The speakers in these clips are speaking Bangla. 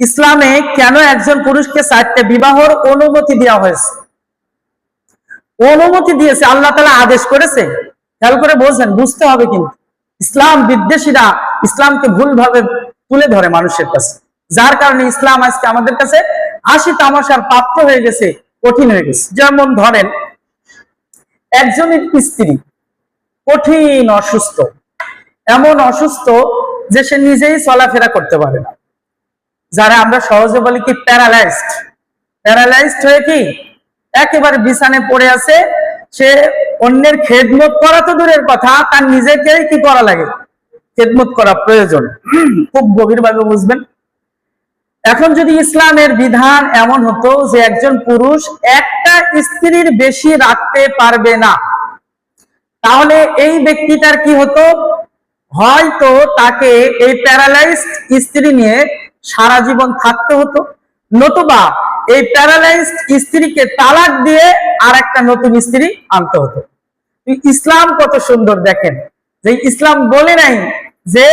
ইসলামে কেন একজন পুরুষকে চারটে বিবাহর অনুমতি দেওয়া হয়েছে? অনুমতি দিয়েছে, আল্লাহ তালা আদেশ করেছে। খেয়াল করে বলছেন, বুঝতে হবে কিন্তু। ইসলাম বিদ্বেষীরা ইসলামকে ভুলভাবে তুলে ধরে মানুষের কাছে। যার কারণে ইসলাম আজকে আমাদের কাছে আশি তামাশার পাত্র হয়ে গেছে, কঠিন হয়ে গেছে। যেমন ধরেন একজনের স্ত্রী কঠিন অসুস্থ। এমন অসুস্থ যে সে নিজেই চলাফেরা করতে পারে না। যারা আমরা সহজে বলি কি প্যারালাইজড প্যারালাইজড হয়ে কি? একেবারে বিছানে পড়ে আছে, সে অন্যের খেদমত করা তো দূরের কথা, তার নিজেকেই কি করা লাগে? খেদমত করা প্রয়োজন। খুব গভীরভাবে বুঝবেন। এখন যদি ইসলামের বিধান এমন হতো যে একজন পুরুষ একটা স্ত্রীর বেশি রাখতে পারবে না, তাহলে এই ব্যক্তিটার কি হতো? হয়তো তাকে এই প্যারালাইজড স্ত্রী নিয়ে সারা জীবন থাকতে হতো। নতুবা এই প্যারালাইজড স্ত্রীকে তালাক দিয়ে আর একটা নতুন স্ত্রী আনতে হতো। ইসলাম কত সুন্দর দেখেন। যে ইসলাম বলে নাই যে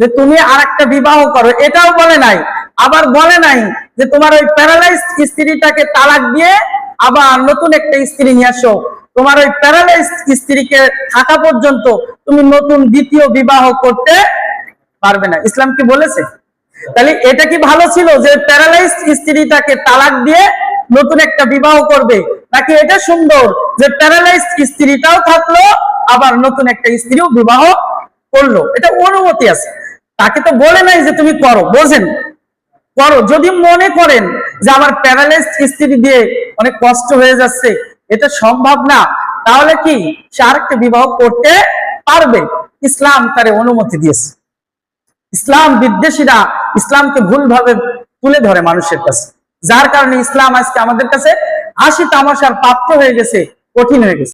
যে তুমি আর একটা বিবাহ করো, এটাও বলে নাই। আবার বলে নাই যে তোমার ওই স্ত্রীটাকে তালাক দিয়ে আবার নতুন একটা স্ত্রী নিয়ে আসো। তোমার ওই প্যারালাইজড স্ত্রীকে থাকা পর্যন্ত তুমি নতুন দ্বিতীয় বিবাহ করতে পারবে না। ইসলাম কি বলেছে? তাহলে এটা কি ভালো ছিল যে প্যারালাইজড স্ত্রীটাকে তালাক দিয়ে নতুন একটা বিবাহ করবে? নাকি এটা সুন্দর যে প্যারালাইজড স্ত্রীটাও থাকল, আবার নতুন একটা স্ত্রীও বিবাহ করল? এটা অনুমতি আছে। তাকে তো বলে নাই যে তুমি করো, বোঝেন। করো, যদি মনে করেন যে আমার প্যারালাইজ স্ত্রী দিয়ে অনেক কষ্ট হয়ে যাচ্ছে, এটা সম্ভব না। তাহলে কি সে আরেকটা বিবাহ করতে পারবে? ইসলাম তারে অনুমতি দিয়েছে। ইসলাম বিদ্বেষীরা ইসলামকে ভুলভাবে তুলে ধরে মানুষের কাছে। যার কারণে ইসলাম আজকে আমাদের কাছে আশি তামাশার পাত্র হয়ে গেছে, কঠিন হয়ে গেছে।